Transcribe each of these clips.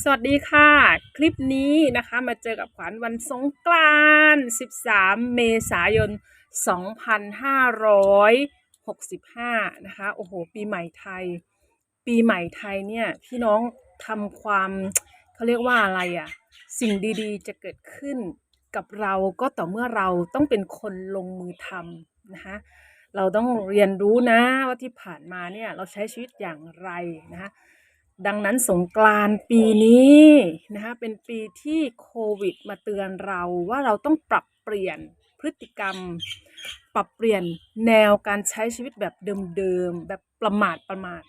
สวัสดีค่ะ คลิปนี้นะคะมาเจอกับขวัญวันสงกรานต์13 เมษายน 2565 นะคะ โอ้โห ปีใหม่ไทย ปีใหม่ไทยเนี่ย พี่น้องทำความเขาเรียกว่าอะไรอะ่ะสิ่งดีๆ จะเกิดขึ้นกับเราก็ต่อเมื่อเราต้องเป็นคนลงมือทำนะคะเราต้องเรียนรู้นะว่าที่ผ่านมาเนี่ย เราใช้ชีวิตอย่างไรนะคะ ดังนั้นสงกรานต์ปีนี้นะคะเป็นปีที่โควิดมาเตือนเราว่าเราต้องปรับเปลี่ยนพฤติกรรม ปรับเปลี่ยนแนวการใช้ชีวิตแบบเดิมๆแบบประมาทประมาท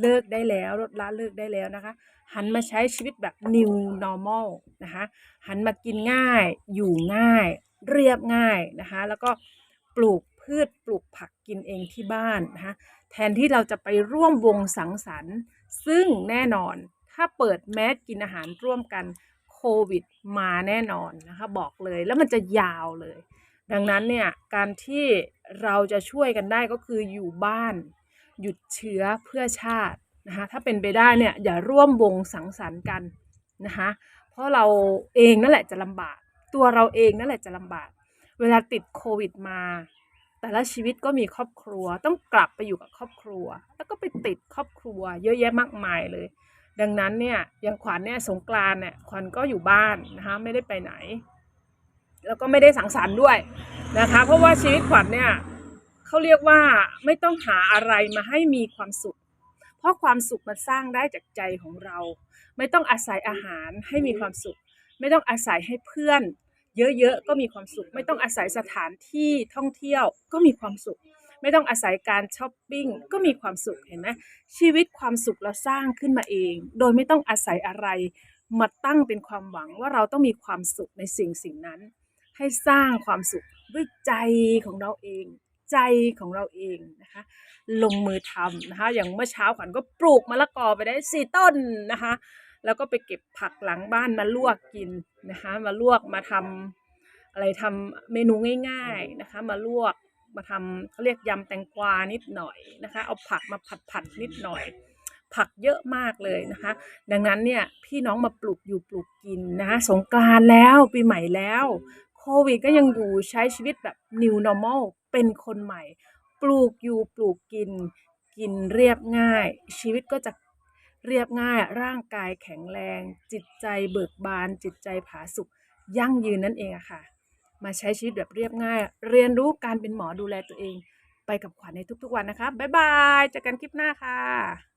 เลิกได้แล้วลดละเลิกได้แล้วนะคะ หันมาใช้ชีวิตแบบ new normal นะคะหันมากินง่าย อยู่ง่าย เรียบง่ายนะคะแล้วก็ปลูกพืชปลูกผักกินเองที่บ้านนะคะแทนที่เราจะไปร่วมวงสังสรรค์ ซึ่งแน่นอนถ้าเปิดแมสกินอาหารร่วมกันโควิดมาแน่นอนนะคะบอกเลยแล้วมันจะยาวเลย ดังนั้นเนี่ยการที่เราจะช่วยกันได้ก็คืออยู่บ้าน หยุดเชื้อเพื่อชาตินะคะถ้าเป็นไปได้เนี่ยอย่าร่วมวงสังสรรค์กันนะคะเพราะเราเองนั่นแหละจะลำบาก ตัวเราเองนั่นแหละจะลำบาก เวลาติดโควิดมา แต่ละชีวิตก็มีครอบครัว ต้องกลับไปอยู่กับครอบครัว แล้วก็ไปติดครอบครัว เยอะแยะมากมายเลย ดังนั้นเนี่ยอย่างขวัญเนี่ยสงกรานเนี่ยขวัญก็อยู่บ้านนะคะไม่ได้ไปไหน แล้วก็ไม่ได้สังสรรค์ด้วยนะคะ เพราะว่าชีวิตขวัญเนี่ยเขาเรียกว่าไม่ต้องหาอะไรมาให้มีความสุข เพราะความสุขมันสร้างได้จากใจของเรา ไม่ต้องอาศัยอาหารให้มีความสุข ไม่ต้องอาศัยให้เพื่อน เยอะๆก็มีความสุข ไม่ต้องอาศัยสถานที่ท่องเที่ยวก็มีความสุข ไม่ต้องอาศัยการช้อปปิ้งก็มีความสุขเห็นไหมชีวิตความสุขเราสร้างขึ้นมาเอง โดยไม่ต้องอาศัยอะไร มาตั้งเป็นความหวังว่าเราต้องมีความสุขในสิ่งสิ่งนั้น ให้สร้างความสุขด้วยใจของเราเองใจของเราเองนะคะ ลงมือทำนะคะ อย่างเมื่อเช้าขวัญก็ปลูกมะละกอไปได้สี่ต้นนะคะ แล้วก็ไปเก็บผักหลังบ้านมาลวกกินนะคะ มาลวกมาทำอะไรทำเมนูง่าย ๆนะคะ มาลวกมาทำเขาเรียกยำแตงกวานิดหน่อยนะคะ เอาผักมาผัดๆนิดหน่อย ผักเยอะมากเลยนะคะ ดังนั้นเนี่ยพี่น้องมาปลูกอยู่ปลูกกินนะคะสงกรานแล้วปีใหม่แล้วโควิดก็ยังอยู่ใช้ชีวิตแบบ new normal เป็นคนใหม่ ปลูกอยู่ปลูกกิน กินเรียบง่าย ชีวิตก็จะ เรียบง่ายร่างกายแข็งแรง จิตใจเบิกบาน จิตใจผาสุกยั่งยืนนั่นเองอะค่ะ มาใช้ชีวิตแบบเรียบง่าย เรียนรู้การเป็นหมอดูแลตัวเอง ไปกับขวัญในทุกๆวันนะคะ บ๊ายบายเจอกันคลิปหน้าค่ะ